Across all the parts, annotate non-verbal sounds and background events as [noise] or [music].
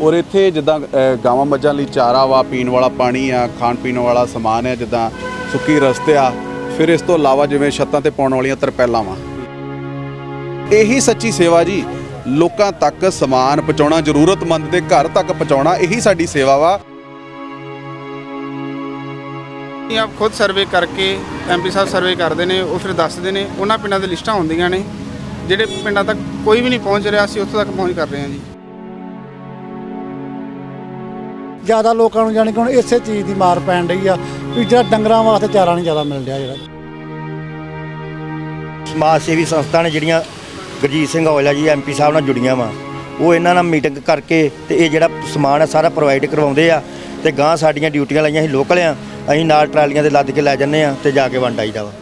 ਔਰ ਇੱਥੇ ਜਿੱਦਾਂ ਗਾਵਾਂ ਮੱਝਾਂ ਲਈ ਚਾਰਾ ਵਾ, ਪੀਣ ਵਾਲਾ ਪਾਣੀ ਆ, ਖਾਣ ਪੀਣ ਵਾਲਾ ਸਮਾਨ ਹੈ ਜਿੱਦਾਂ ਸੁੱਕੀ ਰਸਤੇ ਆ, ਫਿਰ ਇਸ ਤੋਂ ਇਲਾਵਾ ਜਿਵੇਂ ਛੱਤਾਂ ਤੇ ਪਾਉਣ ਵਾਲੀਆਂ ਤਰਪੈਲਾਂ ਵਾ। ਇਹੀ ਸੱਚੀ ਸੇਵਾ ਜੀ, ਲੋਕਾਂ ਤੱਕ ਸਮਾਨ ਪਹੁੰਚਾਉਣਾ, ਜ਼ਰੂਰਤਮੰਦ ਦੇ ਘਰ ਤੱਕ ਪਹੁੰਚਾਉਣਾ, ਇਹੀ ਸਾਡੀ ਸੇਵਾ ਵਾ। ਆਪ ਖੁਦ ਸਰਵੇ ਕਰਕੇ ਐਮਪੀ ਸਾਹਿਬ ਸਰਵੇ ਕਰਦੇ ਨੇ, ਉਹ ਫਿਰ ਦੱਸਦੇ ਨੇ, ਉਹਨਾਂ ਪਿੰਡਾਂ ਦੇ ਲਿਸਟਾਂ ਹੁੰਦੀਆਂ ਨੇ, ਜਿਹੜੇ ਪਿੰਡਾਂ ਤੱਕ ਕੋਈ ਵੀ ਨਹੀਂ ਪਹੁੰਚ ਰਿਹਾ, ਅਸੀਂ ਉੱਥੋਂ ਤੱਕ ਪਹੁੰਚ ਕਰ ਰਹੇ ਹਾਂ ਜੀ। ਜ਼ਿਆਦਾ ਲੋਕਾਂ ਨੂੰ ਜਾਣੀ ਕਿ ਹੁਣ ਇਸੇ ਚੀਜ਼ ਦੀ ਮਾਰ ਪੈਣ ਰਹੀ ਆ ਵੀ ਜਿਹੜਾ ਡੰਗਰਾਂ ਵਾਸਤੇ ਚਾਰਾ ਨਹੀਂ ਜ਼ਿਆਦਾ ਮਿਲ ਰਿਹਾ ਜਿਹੜਾ। ਸਮਾਜ ਸੇਵੀ ਸੰਸਥਾ ਨੇ ਜਿਹੜੀਆਂ ਗੁਰਜੀਤ ਸਿੰਘ ਔਜਲਾ ਜੀ ਐਮਪੀ ਸਾਹਿਬ ਨਾਲ ਜੁੜੀਆਂ ਵਾ, ਉਹ ਇਹਨਾਂ ਨਾਲ ਮੀਟਿੰਗ ਕਰਕੇ ਤੇ ਇਹ ਜਿਹੜਾ ਸਮਾਨ ਆ ਸਾਰਾ ਪ੍ਰੋਵਾਈਡ ਕਰਵਾਉਂਦੇ ਆ ਤੇ ਗਾਂ ਸਾਡੀਆਂ ਡਿਊਟੀਆਂ ਲਾਈਆਂ ਅਸੀਂ ਲੋਕਲ ਆ, ਅਸੀਂ ਨਾਲ ਟਰਾਲੀਆਂ ਦੇ ਲੱਦ ਕੇ ਲੈ ਜੰਨੇ ਆ ਤੇ ਜਾ ਕੇ ਵੰਡ ਆਈਦਾ ਵਾ।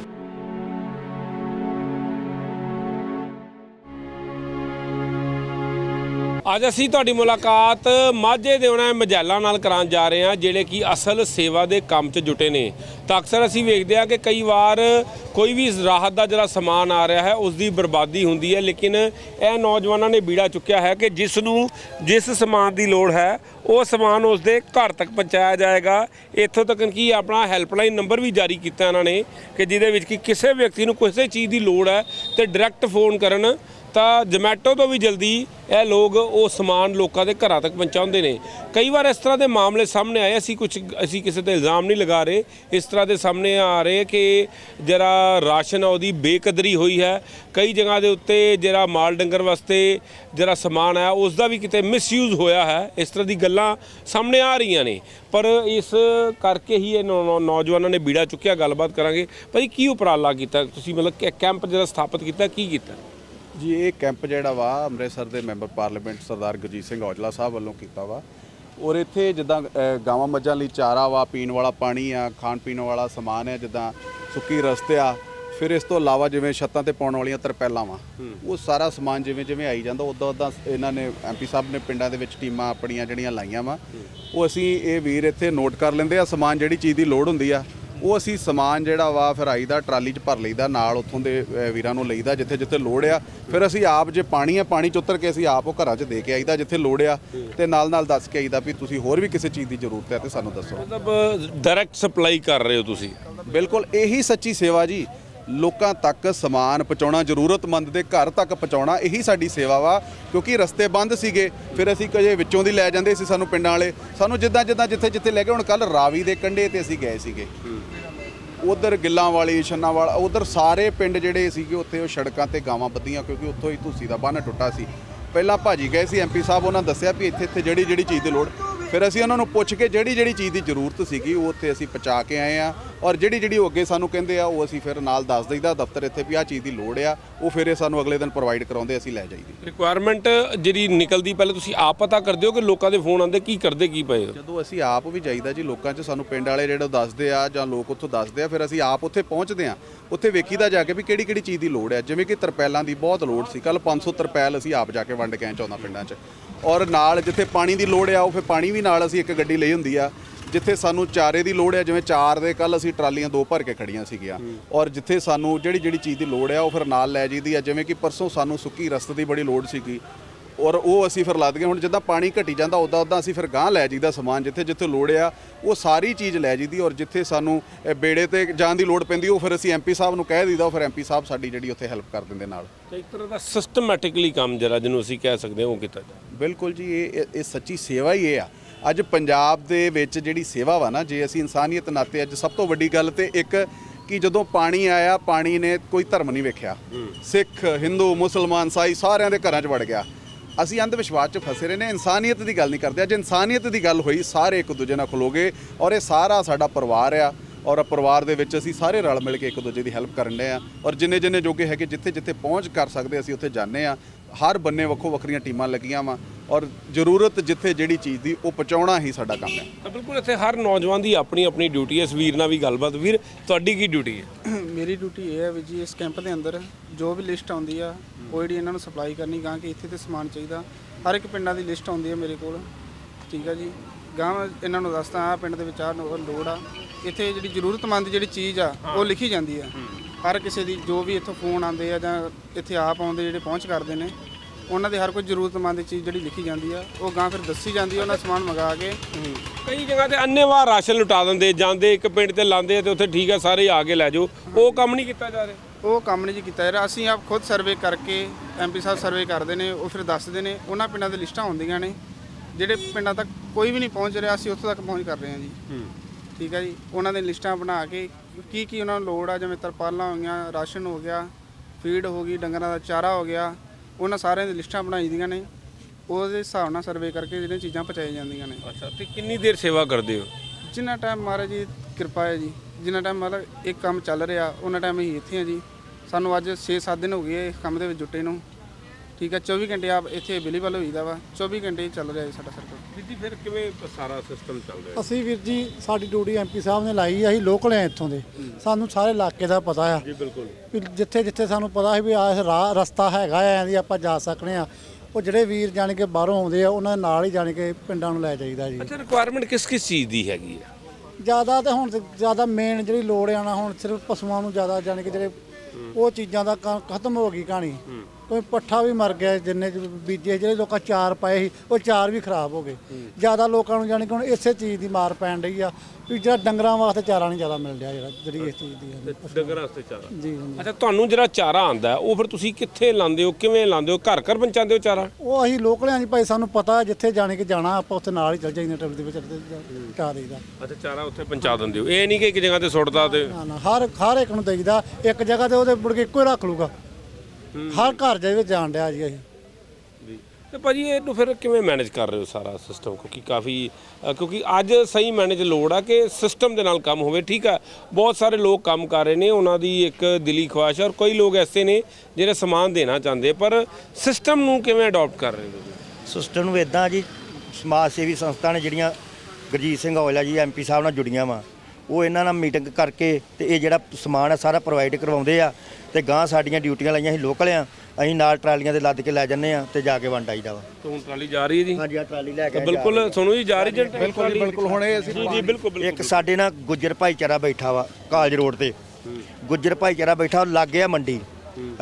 ਅੱਜ ਅਸੀਂ ਤੁਹਾਡੀ ਮੁਲਾਕਾਤ ਮਾਝੇ ਦੇ ਉਹਨਾਂ ਮਜੈਲਾਂ ਨਾਲ ਕਰਾਉਣ ਜਾ ਰਹੇ ਹਾਂ, ਜਿਹੜੇ ਕਿ ਅਸਲ ਸੇਵਾ ਦੇ ਕੰਮ 'ਚ ਜੁਟੇ ਨੇ। ਤਾਂ ਅਕਸਰ ਅਸੀਂ ਵੇਖਦੇ ਹਾਂ ਕਿ ਕਈ ਵਾਰ ਕੋਈ ਵੀ ਰਾਹਤ ਦਾ ਜਿਹੜਾ ਸਮਾਨ ਆ ਰਿਹਾ ਹੈ, ਉਸ ਦੀ ਬਰਬਾਦੀ ਹੁੰਦੀ ਹੈ। ਲੇਕਿਨ ਇਹ ਨੌਜਵਾਨਾਂ ਨੇ ਬੀੜਾ ਚੁੱਕਿਆ ਹੈ ਕਿ ਜਿਸ ਨੂੰ ਜਿਸ ਸਮਾਨ ਦੀ ਲੋੜ ਹੈ, ਉਹ ਸਮਾਨ ਉਸ ਦੇ ਘਰ ਤੱਕ ਪਹੁੰਚਾਇਆ ਜਾਏਗਾ। ਇੱਥੋਂ ਤੱਕ ਕਿ ਆਪਣਾ ਹੈਲਪਲਾਈਨ ਨੰਬਰ ਵੀ ਜਾਰੀ ਕੀਤਾ ਇਹਨਾਂ ਨੇ ਕਿ ਜਿਹਦੇ ਵਿੱਚ ਕਿ ਕਿਸੇ ਵਿਅਕਤੀ ਨੂੰ ਕਿਸੇ ਚੀਜ਼ ਦੀ ਲੋੜ ਹੈ ਤੇ ਡਾਇਰੈਕਟ ਫੋਨ ਕਰਨ ਤਾਂ ਜੋਮੈਟੋ ਤੋਂ ਵੀ ਜਲਦੀ ਇਹ ਲੋਕ ਉਹ ਸਮਾਨ ਲੋਕਾਂ ਦੇ ਘਰਾਂ ਤੱਕ ਪਹੁੰਚਾਉਂਦੇ ਨੇ। ਕਈ ਵਾਰ ਇਸ ਤਰ੍ਹਾਂ ਦੇ ਮਾਮਲੇ ਸਾਹਮਣੇ ਆਏ, ਅਸੀਂ ਕੁਝ ਅਸੀਂ ਕਿਸੇ ਤੇ ਇਲਜ਼ਾਮ ਨਹੀਂ ਲਗਾ ਰਹੇ। ਇਸ ਤਰ੍ਹਾਂ ਦੇ ਸਾਹਮਣੇ ਆ ਰਹੇ ਕਿ ਜਿਹੜਾ ਰਾਸ਼ਨ ਆ ਉਹਦੀ ਬੇਕਦਰੀ ਹੋਈ ਹੈ। ਕਈ ਜਗ੍ਹਾ ਦੇ ਉੱਤੇ ਜਿਹੜਾ ਮਾਲ ਡੰਗਰ ਵਾਸਤੇ ਜਿਹੜਾ ਸਮਾਨ ਹੈ ਉਸ ਦਾ ਵੀ ਕਿਤੇ ਮਿਸਯੂਜ਼ ਹੋਇਆ ਹੈ। ਇਸ ਤਰ੍ਹਾਂ ਦੀ ਗੱਲਾਂ ਸਾਹਮਣੇ ਆ ਰਹੀਆਂ ਨੇ। ਪਰ ਇਸ ਕਰਕੇ ਹੀ ਇਹ ਨੌ- ਨੌ- ਨੌਜਵਾਨਾਂ ਨੇ ਬੀੜਾ ਚੁੱਕਿਆ, ਗੱਲਬਾਤ ਕਰਾਂਗੇ। ਭਾਈ, ਕੀ ਉਪਰਾਲਾ ਕੀਤਾ? ਤੁਸੀਂ ਮਤਲਬ ਕਿ ਕੈਂਪ ਜਿਹੜਾ ਸਥਾਪਿਤ ਕੀਤਾ, ਕੀ ਕੀਤਾ? ਜੀ ਇਹ ਕੈਂਪ ਜਿਹੜਾ ਵਾ ਅੰਮ੍ਰਿਤਸਰ ਦੇ ਮੈਂਬਰ ਪਾਰਲੀਮੈਂਟ ਸਰਦਾਰ ਗੁਰਜੀਤ ਸਿੰਘ ਔਜਲਾ ਸਾਹਿਬ ਵੱਲੋਂ ਕੀਤਾ ਵਾ। ਔਰ ਇੱਥੇ ਜਿੱਦਾਂ ਗਾਵਾਂ ਮੱਝਾਂ ਲਈ ਚਾਰਾ ਵਾ ਪੀਣ ਵਾਲਾ ਪਾਣੀ ਆ ਖਾਣ ਪੀਣ ਵਾਲਾ ਸਮਾਨ ਹੈ ਜਿੱਦਾਂ ਸੁੱਕੀ ਰਸਤੇ ਆ ਫਿਰ ਇਸ ਤੋਂ ਇਲਾਵਾ ਜਿਵੇਂ ਛੱਤਾਂ ਤੇ ਪਾਉਣ ਵਾਲੀਆਂ ਤਰਪੈਲਾਂ ਵਾ ਉਹ ਸਾਰਾ ਸਮਾਨ ਜਿਵੇਂ ਜਿਵੇਂ ਆਈ ਜਾਂਦਾ ਉਦਾਂ ਉਦਾਂ ਇਹਨਾਂ ਨੇ ਐਮਪੀ ਸਾਹਿਬ ਨੇ ਪਿੰਡਾਂ ਦੇ ਵਿੱਚ ਟੀਮਾਂ ਆਪਣੀਆਂ ਜਿਹੜੀਆਂ ਲਾਈਆਂ ਵਾ ਉਹ ਅਸੀਂ ਇਹ ਵੀਰ ਇੱਥੇ ਨੋਟ ਕਰ ਲੈਂਦੇ ਆ ਸਮਾਨ ਜਿਹੜੀ ਚੀਜ਼ ਦੀ ਲੋੜ ਹੁੰਦੀ ਆ ਉਹ ਅਸੀਂ ਸਮਾਨ ਜਿਹੜਾ ਵਾ ਫਿਰ ਆਈਦਾ ਟਰਾਲੀ 'ਚ ਭਰ ਲਈਦਾ ਨਾਲ ਉੱਥੋਂ ਦੇ ਵੀਰਾਂ ਨੂੰ ਲਈਦਾ ਜਿੱਥੇ ਜਿੱਥੇ ਲੋੜ ਆ। ਫਿਰ ਅਸੀਂ ਆਪ ਜੇ ਪਾਣੀ ਆ ਪਾਣੀ 'ਚ ਉਤਰ ਕੇ ਅਸੀਂ ਆਪ ਉਹ ਘਰਾਂ 'ਚ ਦੇ ਕੇ ਆਈਦਾ ਜਿੱਥੇ ਲੋੜ ਆ। ਤੇ ਨਾਲ ਨਾਲ ਦੱਸ ਕੇ ਆਈਦਾ ਵੀ ਤੁਸੀਂ ਹੋਰ ਵੀ ਕਿਸੇ ਚੀਜ਼ ਦੀ ਜ਼ਰੂਰਤ ਹੈ ਤੇ ਸਾਨੂੰ ਦੱਸੋ। ਮਤਲਬ ਡਾਇਰੈਕਟ ਸਪਲਾਈ ਕਰ ਰਹੇ ਹੋ ਤੁਸੀਂ? ਬਿਲਕੁਲ ਇਹੀ ਸੱਚੀ ਸੇਵਾ ਜੀ। ਲੋਕਾਂ ਤੱਕ ਸਮਾਨ ਪਹੁੰਚਾਉਣਾ ਜ਼ਰੂਰਤਮੰਦ ਦੇ ਘਰ ਤੱਕ ਪਹੁੰਚਾਉਣਾ ਇਹੀ ਸਾਡੀ ਸੇਵਾ ਵਾ। ਕਿਉਂਕਿ ਰਸਤੇ ਬੰਦ ਸੀਗੇ ਫਿਰ ਅਸੀਂ ਕਦੇ ਵਿੱਚੋਂ ਦੀ ਲੈ ਜਾਂਦੇ ਸੀ ਸਾਨੂੰ ਪਿੰਡਾਂ ਵਾਲੇ। ਸਾਨੂੰ ਜਿੱਦਾਂ ਜਿੱਦਾਂ ਜਿੱਥੇ ਜਿੱਥੇ ਲੈ ਗਏ ਹੁਣ ਕੱਲ ਰਾਵੀ ਦੇ ਕੰਢੇ ਤੇ ਅਸੀਂ ਗਏ ਸੀਗੇ। ਉਧਰ ਗਿੱਲਾਂ ਵਾਲੀ ਛੰਨਾ ਵਾਲਾ ਉਧਰ ਸਾਰੇ ਪਿੰਡ ਜਿਹੜੇ ਸੀਗੇ ਉੱਥੇ ਉਹ ਸੜਕਾਂ ਤੇ ਗਾਵਾਂ ਬੱਧੀਆਂ ਕਿਉਂਕਿ ਉੱਥੋਂ ਹੀ ਧੂਸੀ ਦਾ ਬੰਨ ਟੁੱਟਾ ਸੀ। ਪਹਿਲਾਂ ਭਾਜੀ ਗਏ ਸੀ ਐਮਪੀ ਸਾਹਿਬ ਉਹਨਾਂ ਦੱਸਿਆ ਵੀ ਇੱਥੇ ਇੱਥੇ ਜਿਹੜੀ ਜਿਹੜੀ ਚੀਜ਼ ਦੀ ਲੋੜ। ਫਿਰ ਅਸੀਂ ਉਹਨਾਂ ਨੂੰ ਪੁੱਛ ਕੇ ਜਿਹੜੀ ਜਿਹੜੀ ਚੀਜ਼ ਦੀ ਜ਼ਰੂਰਤ ਸੀਗੀ ਉਹ ਉੱਥੇ ਅਸੀਂ ਪਹੁੰਚਾ ਕੇ ਆਏ ਆ ਔਰ ਜਿਹੜੀ ਜਿਹੜੀ ਉਹ ਅੱਗੇ ਸਾਨੂੰ ਕਹਿੰਦੇ ਆ ਉਹ ਅਸੀਂ ਫਿਰ ਨਾਲ ਦੱਸ ਦਈਦਾ ਦਫ਼ਤਰ ਇੱਥੇ ਵੀ ਆਹ ਚੀਜ਼ ਦੀ ਲੋੜ ਆ ਉਹ ਫਿਰ ਇਹ ਸਾਨੂੰ ਅਗਲੇ ਦਿਨ ਪ੍ਰੋਵਾਈਡ ਕਰਾਉਂਦੇ ਅਸੀਂ ਲੈ ਜਾਈਦੀ। ਰਿਕੁਆਇਰਮੈਂਟ ਜਿਹੜੀ ਨਿਕਲਦੀ ਪਹਿਲੇ ਤੁਸੀਂ ਆਪ ਪਤਾ ਕਰਦੇ ਹੋ ਕਿ ਲੋਕਾਂ ਦੇ ਫੋਨ ਆਉਂਦੇ ਕੀ ਕਰਦੇ ਕੀ ਪਏ ਜਦੋਂ ਅਸੀਂ ਆਪ ਵੀ ਜਾਈਦਾ ਜੀ ਲੋਕਾਂ 'ਚ ਸਾਨੂੰ ਪਿੰਡ ਵਾਲੇ ਜਿਹੜੇ ਦੱਸਦੇ ਆ ਜਾਂ ਲੋਕ ਉੱਥੋਂ ਦੱਸਦੇ ਆ ਫਿਰ ਅਸੀਂ ਆਪ ਉੱਥੇ ਪਹੁੰਚਦੇ ਆ। ਉੱਥੇ ਵੇਖੀਦਾ ਜਾ ਕੇ ਵੀ ਕਿਹੜੀ ਕਿਹੜੀ ਚੀਜ਼ ਦੀ ਲੋੜ ਹੈ ਜਿਵੇਂ ਕਿ ਤਰਪੈਲਾਂ ਦੀ ਬਹੁਤ ਲੋੜ ਸੀ। ਕੱਲ 500 ਤਰਪੈਲ ਅਸੀਂ ਆਪ ਜਾ ਕੇ ਵੰਡ ਕੇ ਆਏ ਚੌਦਾਂ ਪਿੰਡਾਂ 'ਚ। ਔਰ ਨਾਲ ਜਿੱਥੇ ਪਾਣੀ ਦੀ ਲੋੜ ਆ ਉਹ ਫਿਰ ਪਾਣੀ ਵੀ ਨਾਲ ਅਸੀਂ ਇੱਕ ਗੱਡੀ ਲਈ ਹੁੰਦੀ ਆ। ਜਿੱਥੇ ਸਾਨੂੰ ਚਾਰੇ ਦੀ ਲੋੜ ਹੈ ਜਿਵੇਂ ਚਾਰ ਦੇ ਕੱਲ ਅਸੀਂ ਟਰਾਲੀਆਂ ਦੋ ਭਰ ਕੇ ਖੜੀਆਂ ਸੀਗੀਆਂ। ਔਰ ਜਿੱਥੇ ਸਾਨੂੰ ਜਿਹੜੀ ਜਿਹੜੀ ਚੀਜ਼ ਦੀ ਲੋੜ ਆ ਉਹ ਫਿਰ ਨਾਲ ਲੈ ਜੀਦੀ ਆ। ਜਿਵੇਂ ਕਿ ਪਰਸੋਂ ਸਾਨੂੰ ਸੁੱਕੀ ਰਸਤ ਦੀ ਬੜੀ ਲੋੜ ਸੀਗੀ। ਔਰ ਉਹ ਅਸੀਂ ਫਿਰ ਲੱਦ ਗਏ ਹੁਣ ਜਿੱਦਾਂ ਪਾਣੀ ਘਟੀ ਜਾਂਦਾ ਉਦਾਂ ਉਦਾਂ ਅਸੀਂ ਫਿਰ ਗਾਂਹ ਲੈ ਜੀਦਾ ਸਮਾਨ ਜਿੱਥੇ ਜਿੱਥੇ ਲੋੜ ਆ ਉਹ ਸਾਰੀ ਚੀਜ਼ ਲੈ ਜੀਦੀ ਔਰ ਜਿੱਥੇ ਸਾਨੂੰ ਬੇੜੇ ਤੇ ਜਾਣ ਦੀ ਲੋੜ ਪੈਂਦੀ ਉਹ ਫਿਰ ਅਸੀਂ ਐਮਪੀ ਸਾਹਿਬ ਨੂੰ ਕਹਿ ਦਈਦਾ ਉਹ ਫਿਰ ਐਮਪੀ ਸਾਹਿਬ ਸਾਡੀ ਜਿਹੜੀ ਉੱਥੇ ਹੈਲਪ ਕਰ ਦਿੰਦੇ ਨਾਲ। ਇੱਕ ਤਰ੍ਹਾਂ ਦਾ ਸਿਸਟਮੈਟਿਕਲੀ ਕੰਮ ਜਿਹੜਾ ਜਿਹਨੂੰ ਅਸੀਂ ਕਹਿ ਸਕਦੇ ਹਾਂ ਉਹ ਕੀਤਾ ਜਾਂਦਾ ਬਿਲਕੁਲ ਜੀ ਇਹ- ਇਹ ਸੱਚੀ ਸੇਵਾ ਹੀ ਇਹ ਆ। ਅੱਜ ਪੰਜਾਬ ਦੇ ਵਿੱਚ ਜਿਹੜੀ ਸੇਵਾ ਵਾ ਨਾ, ਜੇ ਅਸੀਂ ਇਨਸਾਨੀਅਤ ਨਾਤੇ ਅੱਜ ਸਭ ਤੋਂ ਵੱਡੀ ਗੱਲ ਤੇ ਇੱਕ ਕਿ ਜਦੋਂ ਪਾਣੀ ਆਇਆ, ਪਾਣੀ ਨੇ ਕੋਈ ਧਰਮ ਨਹੀਂ ਵੇਖਿਆ। ਸਿੱਖ, ਹਿੰਦੂ, ਮੁਸਲਮਾਨ ਸਾਈ ਸਾਰਿਆਂ ਦੇ ਘਰਾਂ 'ਚ ਵੜ ਗਿਆ। ਅਸੀਂ ਅੰਧ ਵਿਸ਼ਵਾਸ 'ਚ ਫਸੇ ਰਹੇ ਨੇ, ਇਨਸਾਨੀਅਤ ਦੀ ਗੱਲ ਨਹੀਂ ਕਰਦੇ। ਅੱਜ ਇਨਸਾਨੀਅਤ ਦੀ ਗੱਲ ਹੋਈ, ਸਾਰੇ ਇੱਕ ਦੂਜੇ ਨਾਲ ਖਲੋਗੇ ਔਰ ਇਹ ਸਾਰਾ ਸਾਡਾ ਪਰਿਵਾਰ ਆ ਔਰ ਪਰਿਵਾਰ ਦੇ ਵਿੱਚ ਅਸੀਂ ਸਾਰੇ ਰਲ ਮਿਲ ਕੇ ਇੱਕ ਦੂਜੇ ਦੀ ਹੈਲਪ ਕਰਨ ਦੇ ਆ ਔਰ ਜਿੰਨੇ ਜਿੰਨੇ ਜੋਗੇ ਹੈਗੇ, ਜਿੱਥੇ ਜਿੱਥੇ ਪਹੁੰਚ ਕਰ ਸਕਦੇ ਅਸੀਂ, ਉੱਥੇ ਜਾਂਦੇ ਆ। ਹਰ ਬੰਨੇ ਵੱਖੋ ਵੱਖਰੀਆਂ ਟੀਮਾਂ ਲੱਗੀਆਂ ਵਾ ਔਰ ਜ਼ਰੂਰਤ ਜਿੱਥੇ ਜਿਹੜੀ ਚੀਜ਼ ਦੀ ਉਹ ਪਹੁੰਚਾਉਣਾ ਹੀ ਸਾਡਾ ਕੰਮ ਹੈ। ਤਾਂ ਬਿਲਕੁਲ ਇੱਥੇ ਹਰ ਨੌਜਵਾਨ ਦੀ ਆਪਣੀ ਆਪਣੀ ਡਿਊਟੀ ਹੈ। ਇਸ ਵੀਰ ਨਾਲ ਵੀ ਗੱਲਬਾਤ। ਵੀਰ ਤੁਹਾਡੀ ਕੀ ਡਿਊਟੀ ਹੈ? [clears throat] ਮੇਰੀ ਡਿਊਟੀ ਇਹ ਹੈ ਵੀ ਜੀ ਇਸ ਕੈਂਪ ਦੇ ਅੰਦਰ ਜੋ ਵੀ ਲਿਸਟ ਆਉਂਦੀ ਆ ਉਹ ਜਿਹੜੀ ਇਹਨਾਂ ਨੂੰ ਸਪਲਾਈ ਕਰਨੀ ਗਾਂ ਕਿ ਇੱਥੇ ਤੇ ਸਮਾਨ ਚਾਹੀਦਾ। ਹਰ ਇੱਕ ਪਿੰਡਾਂ ਦੀ ਲਿਸਟ ਆਉਂਦੀ ਹੈ ਮੇਰੇ ਕੋਲ। ਠੀਕ ਆ ਜੀ। ਗਾਂ ਇਹਨਾਂ ਨੂੰ ਦੱਸਦਾ ਆ ਪਿੰਡ ਦੇ ਵਿੱਚ ਆਹ ਨੋ- ਲੋੜ ਆ। ਇੱਥੇ ਜਿਹੜੀ ਜ਼ਰੂਰਤਮੰਦ ਜਿਹੜੀ ਚੀਜ਼ ਆ ਉਹ ਲਿਖੀ ਜਾਂਦੀ ਆ। ਹਰ ਕਿਸੇ ਦੀ ਜੋ ਵੀ ਇੱਥੋਂ ਫੋਨ ਆਉਂਦੇ ਆ ਜਾਂ ਇੱਥੇ ਆਪ ਆਉਂਦੇ ਜਿਹੜੇ ਪਹੁੰਚ ਕਰਦੇ ਨੇ ਉਹਨਾਂ ਦੇ ਹਰ ਕੋਈ ਜ਼ਰੂਰਤਮੰਦ ਚੀਜ਼ ਜਿਹੜੀ ਲਿਖੀ ਜਾਂਦੀ ਆ ਉਹ ਗਾਂ ਫਿਰ ਦੱਸੀ ਜਾਂਦੀ ਆ ਉਹਨਾਂ ਸਮਾਨ ਮੰਗਾ ਕੇ। ਕਈ ਜਗ੍ਹਾ ਤੇ ਅੰਨੇਵਾਹ ਰਾਸ਼ਨ ਲੁਟਾ ਦਿੰਦੇ ਜਾਂਦੇ ਇੱਕ ਪਿੰਡ ਤੇ ਲਾਉਂਦੇ ਤੇ ਉੱਥੇ ਠੀਕ ਹੈ ਸਾਰੇ ਆ ਕੇ ਲੈ ਜਾਓ। ਉਹ ਕੰਮ ਨਹੀਂ ਕੀਤਾ ਜਾ ਰਿਹਾ। ਉਹ ਕੰਮ ਨਹੀਂ ਜੀ ਕੀਤਾ ਯਾਰ ਅਸੀਂ ਆਪ ਖੁਦ ਸਰਵੇ ਕਰਕੇ ਐਮਪੀ ਸਾਹਿਬ ਸਰਵੇ ਕਰਦੇ ਨੇ ਉਹ ਫਿਰ ਦੱਸਦੇ ਨੇ। ਉਹਨਾਂ ਪਿੰਡਾਂ ਦੇ ਲਿਸਟਾਂ ਹੁੰਦੀਆਂ ਨੇ ਜਿਹੜੇ ਪਿੰਡਾਂ ਤੱਕ ਕੋਈ ਵੀ ਨਹੀਂ ਪਹੁੰਚ ਰਿਹਾ ਅਸੀਂ ਉੱਥੋਂ ਤੱਕ ਪਹੁੰਚ ਕਰ ਰਹੇ ਹਾਂ ਜੀ। ਠੀਕ ਹੈ ਜੀ। ਉਹਨਾਂ ਦੇ ਲਿਸਟਾਂ ਬਣਾ ਕੇ ਕੀ ਕੀ ਉਹਨਾਂ ਨੂੰ ਲੋੜ ਆ ਜਿਵੇਂ ਤਰਪਾਲਾਂ ਹੋਈਆਂ ਰਾਸ਼ਨ ਹੋ ਗਿਆ ਫੀਡ ਹੋ ਗਈ ਡੰਗਰਾਂ ਦਾ ਚਾਰਾ ਹੋ ਗਿਆ ਉਹਨਾਂ ਸਾਰਿਆਂ ਦੀ ਲਿਸਟਾਂ ਬਣਾਈ ਦੀਆਂ ਨੇ। ਉਹਦੇ ਹਿਸਾਬ ਨਾਲ ਸਰਵੇ ਕਰਕੇ ਜਿਹੜੀਆਂ ਚੀਜ਼ਾਂ ਪਹੁੰਚਾਈ ਜਾਂਦੀਆਂ ਨੇ। ਅੱਛਾ ਤੇ ਕਿੰਨੀ ਦੇਰ ਸੇਵਾ ਕਰਦੇ ਹੋ? ਜਿੰਨਾ ਟਾਈਮ ਮਹਾਰਾਜ ਜੀ ਕਿਰਪਾ ਹੈ ਜੀ। ਜਿੰਨਾ ਟਾਈਮ ਮਤਲਬ ਇੱਕ ਕੰਮ ਚੱਲ ਰਿਹਾ ਉਹਨਾਂ ਟਾਈਮ ਅਸੀਂ ਇੱਥੇ ਹਾਂ ਜੀ। ਸਾਨੂੰ ਅੱਜ 6-7 ਦਿਨ ਹੋ ਗਏ ਇਸ ਕੰਮ ਦੇ ਵਿੱਚ ਜੁਟੇ ਨੂੰ। ਠੀਕ ਹੈ 24 ਘੰਟੇ ਆਪ ਇੱਥੇ ਅਵੇਲੇਬਲ ਹੋਈਦਾ ਵਾ। 24 ਘੰਟੇ ਹੀ ਚੱਲ ਰਿਹਾ ਜੀ ਸਾਡਾ ਸਰਕਲ ਵੀਰ ਜੀ ਫਿਰ ਕਿਵੇਂ ਸਾਰਾ ਸਿਸਟਮ ਚੱਲ ਰਿਹਾ? ਅਸੀਂ ਵੀਰ ਜੀ ਸਾਡੀ ਡਿਊਟੀ ਐਮਪੀ ਸਾਹਿਬ ਨੇ ਲਾਈ ਆ ਅਸੀਂ ਲੋਕਲ ਆ ਇੱਥੋਂ ਦੇ। ਸਾਨੂੰ ਸਾਰੇ ਇਲਾਕੇ ਦਾ ਪਤਾ ਆ। ਜੀ ਬਿਲਕੁਲ। ਵੀ ਜਿੱਥੇ ਜਿੱਥੇ ਸਾਨੂੰ ਪਤਾ ਸੀ ਵੀ ਆਹ ਰਾਹ ਰਸਤਾ ਹੈਗਾ ਐ ਦੀ ਆਪਾਂ ਜਾ ਸਕਨੇ ਆ। ਉਹ ਜਿਹੜੇ ਵੀਰ ਜਾਣ ਕੇ ਬਾਹਰੋਂ ਆਉਂਦੇ ਆ ਉਹਨਾਂ ਦੇ ਨਾਲ ਹੀ ਜਾਣ ਕੇ ਪਿੰਡਾਂ ਨੂੰ ਲੈ ਜਾਈਦਾ ਜੀ। ਅੱਛਾ ਰਿਕੁਆਇਰਮੈਂਟ ਕਿਸ ਕਿਸ ਚੀਜ਼ ਦੀ ਹੈਗੀ ਹੈ ਜ਼ਿਆਦਾ ਤੇ ਹੁਣ ਜ਼ਿਆਦਾ ਮੇਨ ਜਿਹੜੀ ਲੋੜ ਆ ਨਾ ਹੁਣ ਸਿਰਫ ਪਸ਼ੂਆਂ ਨੂੰ ਜ਼ਿਆਦਾ ਜਾਣ ਕੇ ਜਿਹੜੇ ਉਹ ਚੀਜ਼ਾਂ ਦਾ ਕ- ਖਤਮ ਹੋ ਗਈ ਕਹਾਣੀ। ਕੋਈ ਪੱਠਾ ਵੀ ਮਰ ਗਿਆ ਜਿੰਨੇ ਚ ਬੀਜੇ ਜਿਹੜੇ ਲੋਕਾਂ ਚਾਰ ਪਾਏ ਸੀ ਉਹ ਚਾਰ ਵੀ ਖਰਾਬ ਹੋ ਗਏ। ਜ਼ਿਆਦਾ ਲੋਕਾਂ ਨੂੰ ਜਾਣੀ ਕਿ ਹੁਣ ਇਸੇ ਚੀਜ਼ ਦੀ ਮਾਰ ਪੈਣ ਰਹੀ ਆ ਵੀ ਜਿਹੜਾ ਡੰਗਰਾਂ ਵਾਸਤੇ ਚਾਰਾ ਨਹੀਂ ਜ਼ਿਆਦਾ ਮਿਲ ਰਿਹਾ ਜਿਹੜਾ ਜਿਹੜੀ ਇਸ ਚੀਜ਼ ਦੀ। ਡੰਗਰ ਵਾਸਤੇ ਚਾਰਾ। ਜੀ ਜੀ ਅੱਛਾ ਤੁਹਾਨੂੰ ਜਿਹੜਾ ਚਾਰਾ ਆਂਦਾ ਉਹ ਫਿਰ ਤੁਸੀਂ ਕਿੱਥੇ ਲਾਉਂਦੇ ਹੋ ਕਿਵੇਂ ਲਾਉਂਦੇ ਹੋ? ਘਰ ਘਰ ਪਹੁੰਚਾਉਂਦੇ ਹੋ ਚਾਰਾ? ਉਹ ਅਸੀਂ ਲੋਕਲਿਆਂ ਦੀ ਭਾਈ ਸਾਨੂੰ ਪਤਾ ਜਿੱਥੇ ਜਾਣੇ ਕਿ ਜਾਣਾ ਆਪਾਂ ਉੱਥੇ ਨਾਲ ਹੀ ਚੱਲ ਜਾਈਦਾ ਟਰੈਵਲ ਦੇ ਵਿੱਚ ਚਾ ਦੇਈਦਾ। ਅੱਛਾ ਚਾਰਾ ਉੱਥੇ ਪਹੁੰਚਾ ਦਿੰਦੇ ਹੋ। ਇਹ ਨਹੀਂ ਕਿ ਇੱਕ ਜਗ੍ਹਾ ਤੇ ਸੁੱਟਦਾ ਤੇ ਨਾ ਨਾ ਹਰ ਹਰ ਇੱਕ ਨੂੰ ਦੇਈਦਾ ਇੱਕ ਜਗ੍ਹਾ ਤੇ ਉਹਦੇ ਮੁੜ ਕੇ ਇੱਕੋ ਹੀ ਰੱਖ ਲੂਗਾ ਹਰ ਘਰ ਦੇ ਵਿੱਚ ਜਾਣ ਡਿਆ ਜੀ ਅਸੀਂ। ਤੇ ਭਾਜੀ ਇਹਨੂੰ ਫਿਰ ਕਿਵੇਂ ਮੈਨੇਜ ਕਰ ਰਹੇ ਹੋ ਸਾਰਾ ਸਿਸਟਮ ਕਿਉਂਕਿ ਕਾਫੀ ਅ, ਕਿਉਂਕਿ ਅੱਜ ਸਹੀ ਮੈਨੇਜ ਲੋੜ ਆ ਕਿ ਸਿਸਟਮ ਦੇ ਨਾਲ ਕੰਮ ਹੋਵੇ ਠੀਕ ਆ? ਬਹੁਤ ਸਾਰੇ ਲੋਕ ਕੰਮ ਕਰ ਰਹੇ ਨੇ ਉਹਨਾਂ ਦੀ ਇੱਕ ਦਿਲੀ ਖੁਆਇਸ਼ ਆ ਔਰ ਕਈ ਲੋਕ ਐਸੇ ਨੇ ਜਿਹੜੇ ਸਮਾਨ ਦੇਣਾ ਚਾਹੁੰਦੇ ਪਰ ਸਿਸਟਮ ਨੂੰ ਕਿਵੇਂ ਅਡਾਪਟ ਕਰ ਰਹੇ ਹੋ ਤੁਸੀਂ? ਸਿਸਟਮ ਨੂੰ ਇਦਾਂ ਜੀ ਸਮਾਜ ਸੇਵੀ ਸੰਸਥਾ ਨੇ ਜਿਹੜੀਆਂ ਗੁਰਜੀਤ ਸਿੰਘ ਔਜਲਾ ਜੀ ਐਮਪੀ ਸਾਹਿਬ ਨਾਲ ਜੁੜੀਆਂ ਵਾ। ਉਹ ਇਹਨਾਂ ਨਾਲ ਮੀਟਿੰਗ ਕਰਕੇ ਤੇ ਇਹ ਜਿਹੜਾ ਸਮਾਨ ਆ ਸਾਰਾ ਪ੍ਰੋਵਾਈਡ ਕਰਵਾਉਂਦੇ ਆ ਤੇ ਗਾਂ ਸਾਡੀਆਂ ਡਿਊਟੀਆਂ ਲਾਈਆਂ ਅਸੀਂ ਲੋਕਲ ਆ ਅਸੀਂ ਨਾਲ ਟਰਾਲੀਆਂ ਦੇ ਲੱਦ ਕੇ ਲੈ ਜੰਨੇ ਆ ਤੇ ਜਾ ਕੇ ਵੰਡ ਆਈਦਾ ਵਾ। ਤਾਂ ਟਰਾਲੀ ਜਾ ਰਹੀ ਹੈ ਜੀ? ਹਾਂਜੀ ਆ ਟਰਾਲੀ ਲੈ ਕੇ ਬਿਲਕੁਲ ਸੁਣੋ ਜੀ ਜਾ ਰਹੀ ਜੀ ਬਿਲਕੁਲ ਜੀ, ਬਿਲਕੁਲ ਹੁਣ ਇਹ ਅਸੀਂ ਜੀ ਜੀ ਬਿਲਕੁਲ ਬਿਲਕੁਲ ਇੱਕ ਸਾਡੇ ਨਾਲ ਗੁੱਜਰ ਭਾਈਚਾਰਾ ਬੈਠਾ ਵਾ ਕਾਲਜ ਰੋਡ ਤੇ। ਗੁੱਜਰ ਭਾਈਚਾਰਾ ਬੈਠਾ ਉਹ ਲੱਗ ਗਿਆ ਮੰਡੀ।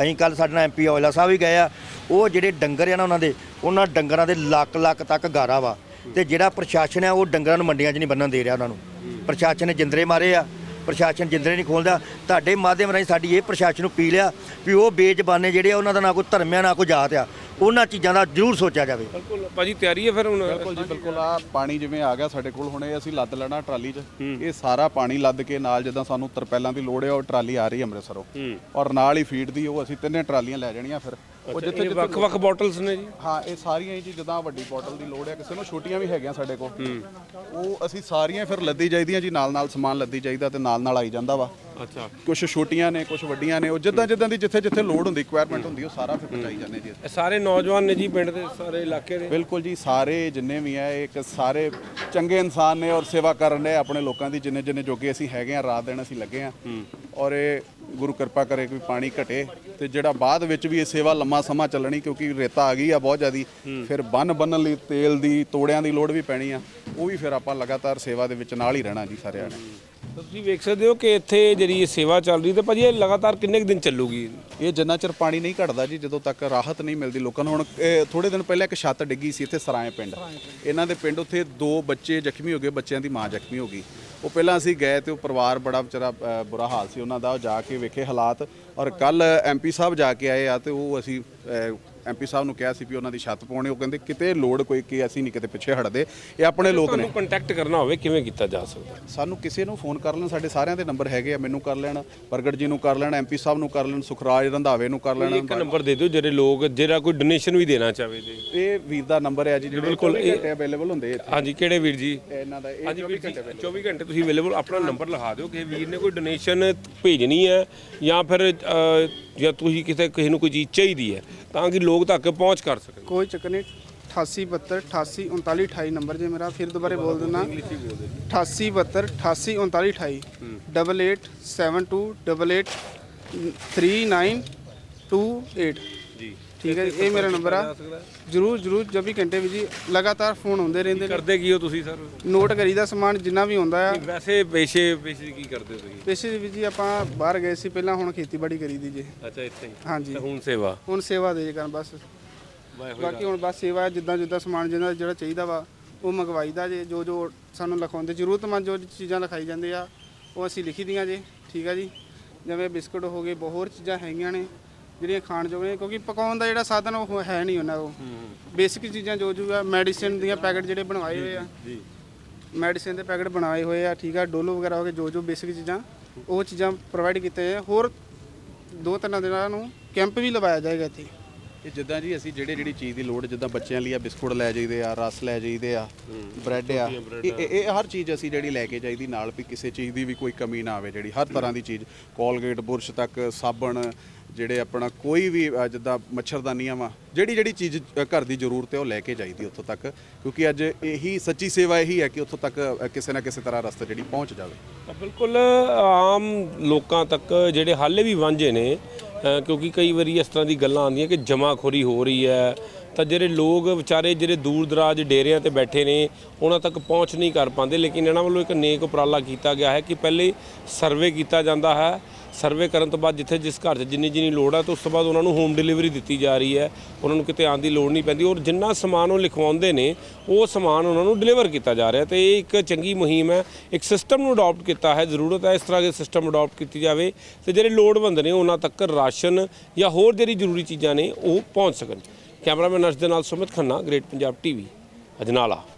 ਅਸੀਂ ਕੱਲ ਸਾਡੇ ਨਾਲ ਐਮਪੀ ਔਜਲਾ ਸਾਹਿਬ ਵੀ ਗਏ ਆ। ਉਹ ਜਿਹੜੇ ਡੰਗਰ ਆ ਨਾ ਉਹਨਾਂ ਦੇ ਉਹਨਾਂ ਡੰਗਰਾਂ ਦੇ ਲੱਕ ਲੱਕ ਤੱਕ ਗਾਰਾ ਵਾ। ਤੇ ਜਿਹੜਾ ਪ੍ਰਸ਼ਾਸਨ ਆ ਉਹ ਡੰਗਰਾਂ ਨੂੰ ਮੰਡੀਆਂ 'ਚ ਨਹੀਂ ਬੰਨਣ ਦੇ ਰਿਹਾ ਉਹਨਾਂ ਨੂੰ। ਪ੍ਰਸ਼ਾਸਨ ਨੇ ਜਿੰਦਰੇ ਮਾਰੇ ਆ, ਪ੍ਰਸ਼ਾਸਨ ਜਿੰਦਰੇ ਨਹੀਂ ਖੋਲਦਾ। ਤੁਹਾਡੇ ਮਾਧਿਅਮ ਰਾਹੀਂ ਸਾਡੀ ਇਹ ਪ੍ਰਸ਼ਾਸਨ ਨੂੰ ਪੀ ਲਿਆ ਵੀ ਉਹ ਬੇਜ਼ਬਾਨੇ ਜਿਹੜੇ ਆ, ਉਹਨਾਂ ਦਾ ਨਾ ਕੋਈ ਧਰਮ ਆ, ਨਾ ਕੋਈ ਜਾਤ ਆ। ਉਹਨਾਂ ਚੀਜ਼ਾਂ ਦਾ ਜ਼ਰੂਰ ਸੋਚਿਆ ਜਾਵੇ। ਬਿਲਕੁਲ। ਭਾਜੀ ਤਿਆਰੀ ਹੈ ਫਿਰ ਹੁਣ? ਬਿਲਕੁਲ ਜੀ ਬਿਲਕੁਲ। ਆ ਪਾਣੀ ਜਿਵੇਂ ਆ ਗਿਆ ਸਾਡੇ ਕੋਲ ਹੁਣੇ ਅਸੀਂ ਲੱਦ ਲੈਣਾ ਟਰਾਲੀ 'ਚ। ਇਹ ਸਾਰਾ ਪਾਣੀ ਲੱਦ ਕੇ ਨਾਲ ਜਿੱਦਾਂ ਸਾਨੂੰ ਤਰਪੈਲਾਂ ਦੀ ਲੋੜ ਹੈ ਉਹ ਟਰਾਲੀ ਆ ਰਹੀ ਹੈ ਅੰਮ੍ਰਿਤਸਰੋਂ। ਔਰ ਨਾਲ ਹੀ ਫੀਡ ਦੀ ਉਹ ਅਸੀਂ ਤਿੰਨੇ ਟਰਾਲੀਆਂ ਲੈ ਜਾਣੀਆਂ ਫਿਰ। ਉਹ ਜਿੱਥੇ ਵੱਖ-ਵੱਖ ਬੋਟਲਸ ਨੇ ਜੀ? ਹਾਂ ਇਹ ਸਾਰੀਆਂ ਹੀ ਜੀ ਜਿੱਦਾਂ ਵੱਡੀ ਬੋਟਲ ਦੀ ਲੋੜ ਹੈ ਕਿਸੇ ਨੂੰ ਛੋਟੀਆਂ ਵੀ ਹੈਗੀਆਂ ਸਾਡੇ ਕੋਲ। ਉਹ ਅਸੀਂ ਸਾਰੀਆਂ ਫਿਰ ਲੱਦੀ ਜਾਈਦੀਆਂ ਜੀ ਨਾਲ ਨਾਲ ਸਮਾਨ ਲੱਦੀ ਜਾਈਦਾ ਤੇ ਨਾਲ ਨਾਲ ਆਈ ਜਾਂਦਾ ਵਾ। ਅੱਛਾ। ਕੁਝ ਛੋਟੀਆਂ ਨੇ ਕੁਝ ਵੱਡੀਆਂ ਨੇ ਉਹ ਜਿੱਦਾਂ ਜਿੱਦਾਂ ਦੀ ਜਿੱਥੇ ਜਿੱਥੇ ਲੋੜ ਹੁੰਦੀ ਰਿਕੁਆਇਰਮੈਂਟ ਹੁੰਦੀ ਉਹ ਸਾਰਾ ਫਿਰ ਪਹੁੰਚਾਈ ਜਾਂਦੇ ਜੀ ਇਹ ਸਾਰੇ ਨੌਜਵਾਨ ਨੇ ਜੀ ਪਿੰਡ ਦੇ ਸਾਰੇ ਇਲਾਕੇ ਦੇ। ਬਿਲਕੁਲ ਜੀ ਸਾਰੇ ਜਿੰਨੇ ਵੀ ਆ ਇਹ ਇੱਕ ਸਾਰੇ ਚੰਗੇ ਇਨਸਾਨ ਨੇ ਔਰ ਸੇਵਾ ਕਰਨ ਨੇ ਆਪਣੇ ਲੋਕਾਂ ਦੀ ਜਿੰਨੇ ਜਿੰਨੇ ਜੋਗੇ ਅਸੀਂ ਹੈਗੇ ਆ ਰਾਤ ਦਿਨ ਅਸੀਂ ਲੱਗੇ ਆ। ਔਰ ਇਹ ਗੁਰੂ ਕਿਰਪਾ ਕਰੇ ਕਿ ਪਾਣੀ ਘਟੇ ਤੇ ਜਿਹੜਾ ਬਾਅਦ ਵਿੱਚ ਵੀ ਇਹ ਸੇਵਾ ਲੰਮਾ ਸਮਾਂ ਚੱਲਣੀ ਕਿਉਂਕਿ ਰੇਤਾ ਆ ਗਈ ਆ ਬਹੁਤ ਜ਼ਿਆਦੀ ਫਿਰ ਬੰਨ ਬੰਨਣ ਲਈ ਤੇਲ ਦੀ ਤੋੜਿਆਂ ਦੀ ਲੋੜ ਵੀ ਪੈਣੀ ਆ ਉਹ ਵੀ ਫਿਰ ਆਪਾਂ ਲਗਾਤਾਰ ਸੇਵਾ ਦੇ ਵਿੱਚ ਨਾਲ ਹੀ ਰਹਿਣਾ ਜੀ ਸਾਰਿਆਂ ਨੇ ਤੁਸੀਂ ਵੇਖ ਸਕਦੇ ਹੋ ਕਿ ਇੱਥੇ ਜਿਹੜੀ ਇਹ ਸੇਵਾ ਚੱਲ ਰਹੀ ਤੇ ਭਾਜੀ ਇਹ ਲਗਾਤਾਰ ਕਿੰਨੇ ਕੁ ਦਿਨ ਚੱਲੂਗੀ? ਇਹ ਜਿੰਨਾ ਚਿਰ ਪਾਣੀ ਨਹੀਂ ਘਟਦਾ ਜੀ, ਜਦੋਂ ਤੱਕ ਰਾਹਤ ਨਹੀਂ ਮਿਲਦੀ ਲੋਕਾਂ ਨੂੰ, ਹੁਣ, ਇਹ ਥੋੜੇ ਦਿਨ ਪਹਿਲਾਂ ਇੱਕ ਛੱਤ ਡਿੱਗੀ ਸੀ ਇੱਥੇ ਸਰਾਏ ਪਿੰਡ। ਇਹਨਾਂ ਦੇ ਪਿੰਡ ਉੱਥੇ ਦੋ ਬੱਚੇ ਜ਼ਖਮੀ ਹੋ ਗਏ, ਬੱਚਿਆਂ ਦੀ ਮਾਂ ਜ਼ਖਮੀ ਹੋ ਗਈ। ਉਹ ਪਹਿਲਾਂ ਅਸੀਂ ਗਏ ਤੇ ਉਹ ਪਰਿਵਾਰ ਬੜਾ ਵਿਚਾਰਾ ਬੁਰਾ ਹਾਲ ਸੀ ਉਹਨਾਂ ਦਾ, ਉਹ ਜਾ ਕੇ ਵੇਖੇ ਹਾਲਾਤ। ਔਰ ਕੱਲ ਐਮਪੀ ਸਾਹਿਬ ਜਾ ਕੇ ਆਏ ਆ ਤੇ ਉਹ ਅਸੀਂ ਐਮਪੀ ਸਾਹਿਬ ਨੂੰ ਕਿਹਾ ਸੀ ਵੀ ਉਹਨਾਂ ਦੀ ਛੱਤ ਪਾਉਣੀ ਉਹ ਕਹਿੰਦੇ ਕਿਤੇ ਲੋੜ ਕੋਈ ਕਿ ਅਸੀਂ ਨਹੀਂ ਕਿਤੇ ਪਿੱਛੇ ਹਟਦੇ। ਇਹ ਆਪਣੇ ਲੋਕ ਨੇ। ਤੁਹਾਨੂੰ ਕੰਟੈਕਟ ਕਰਨਾ ਹੋਵੇ ਕਿਵੇਂ ਕੀਤਾ ਜਾ ਸਕਦਾ? ਸਾਨੂੰ ਕਿਸੇ ਨੂੰ ਫੋਨ ਕਰ ਲੈਣ ਸਾਡੇ ਸਾਰਿਆਂ ਦੇ ਨੰਬਰ ਹੈਗੇ ਆ ਮੈਨੂੰ ਕਰ ਲੈਣ ਪ੍ਰਗਟ ਜੀ ਨੂੰ ਕਰ ਲੈਣ ਐਮਪੀ ਸਾਹਿਬ ਨੂੰ ਕਰ ਲੈਣ ਸੁਖਰਾਜ ਰੰਧਾਵੇ ਨੂੰ ਕਰ ਲੈਣ ਇੱਕ ਨੰਬਰ ਦੇ ਦਿਓ ਜਿਹੜੇ ਲੋਕ ਜਿਹੜਾ ਕੋਈ ਡੋਨੇਸ਼ਨ ਵੀ ਦੇਣਾ ਚਾਹਵੇ ਜੀ। ਇਹ ਵੀਰ ਦਾ ਨੰਬਰ ਹੈ ਜੀ ਜਿਹੜੇ ਬਿਲਕੁਲ ਅਵੇਲੇਬਲ ਹੁੰਦੇ ਇੱਥੇ। ਹਾਂਜੀ ਕਿਹੜੇ ਵੀਰ ਜੀ? ਇਹਨਾਂ ਦਾ ਇਹ ਜੀ 24 ਘੰਟੇ ਤੁਸੀਂ ਅਵੇਲੇਬਲ ਆਪਣਾ ਨੰਬਰ ਲਿਖਾ ਦਿਓ ਕਿ ਵੀਰ ਨੇ ਕੋਈ ਡੋਨੇਸ਼ਨ ਭੇਜਣੀ ਹੈ ਜਾਂ ਫਿਰ ਜਾਂ ਤੁਸੀਂ ਕਿਸੇ ਕਿਸੇ ਨੂੰ ਕੋਈ ਚੀਜ਼ ਚਾਹੀਦੀ ਹੈ ਤਾਂ ਕਿ ਲੋਕ ਤੱਕ ਪਹੁੰਚ ਕਰ ਸਕਣ। ਕੋਈ ਚੱਕਰ ਨਹੀਂ 88 72 88 39 28 ਨੰਬਰ ਜੇ ਮੇਰਾ ਫਿਰ ਦੁਬਾਰੇ ਬੋਲ ਦਿੰਦਾ। 88 72 88 39 28 ਡਬਲ 8 72 ਡਬਲ 8 3928 ਜੀ। ਠੀਕ ਹੈ ਜੀ, ਇਹ ਮੇਰਾ ਨੰਬਰ ਆ। ਜਰੂਰ ਜਰੂਰ 24 ਘੰਟੇ ਵੀ ਜੀ ਲਗਾਤਾਰ ਫੋਨ ਆਉਂਦੇ ਰਹਿੰਦੇ ਨੇ। ਕਰਦੇ ਕੀ ਹੋ ਤੁਸੀਂ ਸਰ? ਨੋਟ ਕਰੀਦਾ ਸਮਾਨ ਜਿੰਨਾ ਵੀ ਹੁੰਦਾ ਆ। ਵੈਸੇ ਪੇਸ਼ੇ ਪੇਸ਼ੇ ਕੀ ਕਰਦੇ ਹੋ ਤੁਸੀਂ? ਪੈਸੇ ਵੀ ਜੀ ਆਪਾਂ ਬਾਹਰ ਗਏ ਸੀ ਪਹਿਲਾਂ ਹੁਣ ਖੇਤੀਬਾੜੀ ਕਰੀਦੀ ਜੀ। ਅੱਛਾ ਇੱਥੇ ਹੀ। ਹਾਂਜੀ। ਤੇ ਹੁਣ ਸੇਵਾ? ਹੁਣ ਸੇਵਾ ਦੇ ਕਰਨ ਬਸ। ਬਾਕੀ ਹੁਣ ਬਸ ਸੇਵਾ ਜਿੱਦਾਂ ਜਿੱਦਾਂ ਸਮਾਨ ਜਿਹਦਾ ਜਿਹੜਾ ਚਾਹੀਦਾ ਵਾ ਉਹ ਮੰਗਵਾਈਦਾ ਜੇ ਜੋ ਜੋ ਸਾਨੂੰ ਲਿਖਾਉਂਦੇ। ਜ਼ਰੂਰਤਮੰਦ ਜੋ ਚੀਜ਼ਾਂ ਲਿਖਾਈ ਜਾਂਦੇ ਆ ਉਹ ਅਸੀਂ ਲਿਖੀ ਦੀਆਂ ਜੇ ਠੀਕ ਆ ਜੀ। ਜਿਵੇਂ ਬਿਸਕੁਟ ਹੋ ਗਏ ਬਹੁਤ ਹੋਰ ਚੀਜ਼ਾਂ ਹੈਗੀਆਂ ਨੇ। ਜਿਹੜੀਆਂ ਖਾਣ ਯੋਗ ਨੇ ਕਿਉਂਕਿ ਪਕਾਉਣ ਦਾ ਜਿਹੜਾ ਸਾਧਨ ਉਹ ਹੈ ਨਹੀਂ ਉਹਨਾਂ ਕੋਲ। ਬੇਸਿਕ ਚੀਜ਼ਾਂ ਜੋ ਜੋ ਆ ਮੈਡੀਸਿਨ ਦੀਆਂ ਪੈਕਟ ਜਿਹੜੇ ਬਣਵਾਏ ਹੋਏ ਆ। ਜੀ ਮੈਡੀਸਿਨ ਦੇ ਪੈਕਟ ਬਣਾਏ ਹੋਏ ਆ ਠੀਕ ਆ ਡੋਲੋ ਵਗੈਰਾ ਹੋ ਗਏ ਜੋ ਜੋ ਬੇਸਿਕ ਚੀਜ਼ਾਂ ਉਹ ਚੀਜ਼ਾਂ ਪ੍ਰੋਵਾਈਡ ਕੀਤੇ ਹੋਰ ਦੋ ਤਿੰਨ ਦਿਨਾਂ ਨੂੰ ਕੈਂਪ ਵੀ ਲਵਾਇਆ ਜਾਏਗਾ ਇੱਥੇ। ਇਹ ਜਿੱਦਾਂ ਜੀ ਅਸੀਂ ਜਿਹੜੇ ਜਿਹੜੀ ਚੀਜ਼ ਦੀ ਲੋੜ ਜਿੱਦਾਂ ਬੱਚਿਆਂ ਲਈ ਆ ਬਿਸਕੁਟ ਲੈ ਜਾਈਦੇ ਆ ਰਸ ਲੈ ਜਾਈਦੇ ਆ ਬ੍ਰੈਡ ਆ ਇਹ ਇਹ- ਹਰ ਚੀਜ਼ ਅਸੀਂ ਜਿਹੜੀ ਲੈ ਕੇ ਜਾਈਦੀ ਨਾਲ ਵੀ ਕਿਸੇ ਚੀਜ਼ ਦੀ ਵੀ ਕੋਈ ਕਮੀ ਨਾ ਆਵੇ ਜਿਹੜੀ ਹਰ ਤਰ੍ਹਾਂ ਦੀ ਚੀਜ਼ ਕੋਲਗੇਟ ਬੁਰਸ਼ ਤੱਕ ਸਾਬਣ ਜਿਹੜੇ ਆਪਣਾ ਕੋਈ ਵੀ ਅ, ਜਿੱਦਾਂ ਮੱਛਰਦਾਨੀਆਂ ਵਾ ਜਿਹੜੀ ਜਿਹੜੀ ਚੀਜ਼ ਅ, ਘਰ ਦੀ ਜ਼ਰੂਰਤ ਹੈ ਉਹ ਲੈ ਕੇ ਜਾਈਦੀ ਉੱਥੋਂ ਤੱਕ ਕਿਉਂਕਿ ਅੱਜ ਇਹੀ ਸੱਚੀ ਸੇਵਾ ਇਹੀ ਹੈ ਕਿ ਉੱਥੋਂ ਤੱਕ ਅ, ਕਿਸੇ ਨਾ ਕਿਸੇ ਤਰ੍ਹਾਂ ਰਸਤਾ ਜਿਹੜੀ ਪਹੁੰਚ ਜਾਵੇ। ਤਾਂ ਬਿਲਕੁਲ ਆਮ ਲੋਕਾਂ ਤੱਕ ਜਿਹੜੇ ਹਾਲੇ ਵੀ ਵਾਂਝੇ ਨੇ ਕਿਉਂਕਿ ਕਈ ਵਾਰੀ ਇਸ ਤਰ੍ਹਾਂ ਦੀ ਗੱਲਾਂ ਆਉਂਦੀਆਂ ਕਿ ਜਮਾਖੋਰੀ ਹੋ ਰਹੀ ਹੈ। ਤਾਂ ਜਿਹੜੇ ਲੋਕ ਵਿਚਾਰੇ ਜਿਹੜੇ ਦੂਰ ਦਰਾਜ ਡੇਰਿਆਂ ਤੇ ਬੈਠੇ ਨੇ, ਉਹਨਾਂ ਤੱਕ ਪਹੁੰਚ ਨਹੀਂ ਕਰ ਪਾਉਂਦੇ। ਲੇਕਿਨ ਇਹਨਾਂ ਵੱਲੋਂ ਇੱਕ ਨੇਕ ਉਪਰਾਲਾ ਕੀਤਾ ਗਿਆ ਹੈ ਕਿ ਪਹਿਲੇ ਸਰਵੇ ਕੀਤਾ ਜਾਂਦਾ ਹੈ। ਸਰਵੇ ਕਰਨ ਤੋਂ ਬਾਅਦ ਜਿੱਥੇ ਜਿਸ ਘਰ 'ਚ ਜਿੰਨੀ ਜਿੰਨੀ ਲੋੜ ਹੈ ਤਾਂ ਉਸ ਤੋਂ ਬਾਅਦ ਉਹਨਾਂ ਨੂੰ ਹੋਮ ਡਿਲੀਵਰੀ ਦਿੱਤੀ ਜਾ ਰਹੀ ਹੈ, ਉਹਨਾਂ ਨੂੰ ਕਿਤੇ ਆਉਣ ਦੀ ਲੋੜ ਨਹੀਂ ਪੈਂਦੀ ਔਰ ਜਿੰਨਾ ਸਮਾਨ ਉਹ ਲਿਖਵਾਉਂਦੇ ਨੇ, ਉਹ ਸਮਾਨ ਉਹਨਾਂ ਨੂੰ ਡਿਲੀਵਰ ਕੀਤਾ ਜਾ ਰਿਹਾ ਤੇ ਇਹ ਇੱਕ ਚੰਗੀ ਮੁਹਿੰਮ ਹੈ, ਇੱਕ ਸਿਸਟਮ ਨੂੰ ਅਡਾਪਟ ਕੀਤਾ ਹੈ, ਜ਼ਰੂਰਤ ਹੈ ਇਸ ਤਰ੍ਹਾਂ ਦੇ ਸਿਸਟਮ ਅਡਾਪਟ ਕੀਤੀ ਜਾਵੇ ਤੇ ਜਿਹੜੇ ਲੋੜਵੰਦ ਨੇ ਉਹਨਾਂ ਤੱਕ ਰਾਸ਼ਨ ਜਾਂ ਹੋਰ ਜਿਹੜੀ ਜ਼ਰੂਰੀ ਚੀਜ਼ਾਂ ਨੇ ਉਹ ਪਹੁੰਚ ਸਕਣ। ਕੈਮਰਾਮੈਨ ਅਰਸ਼ ਦੇ ਨਾਲ ਸੁਮਿਤ ਖੰਨਾ ਗ੍ਰੇਟ ਪੰਜਾਬ ਟੀਵੀ ਅਜਨਾਲਾ।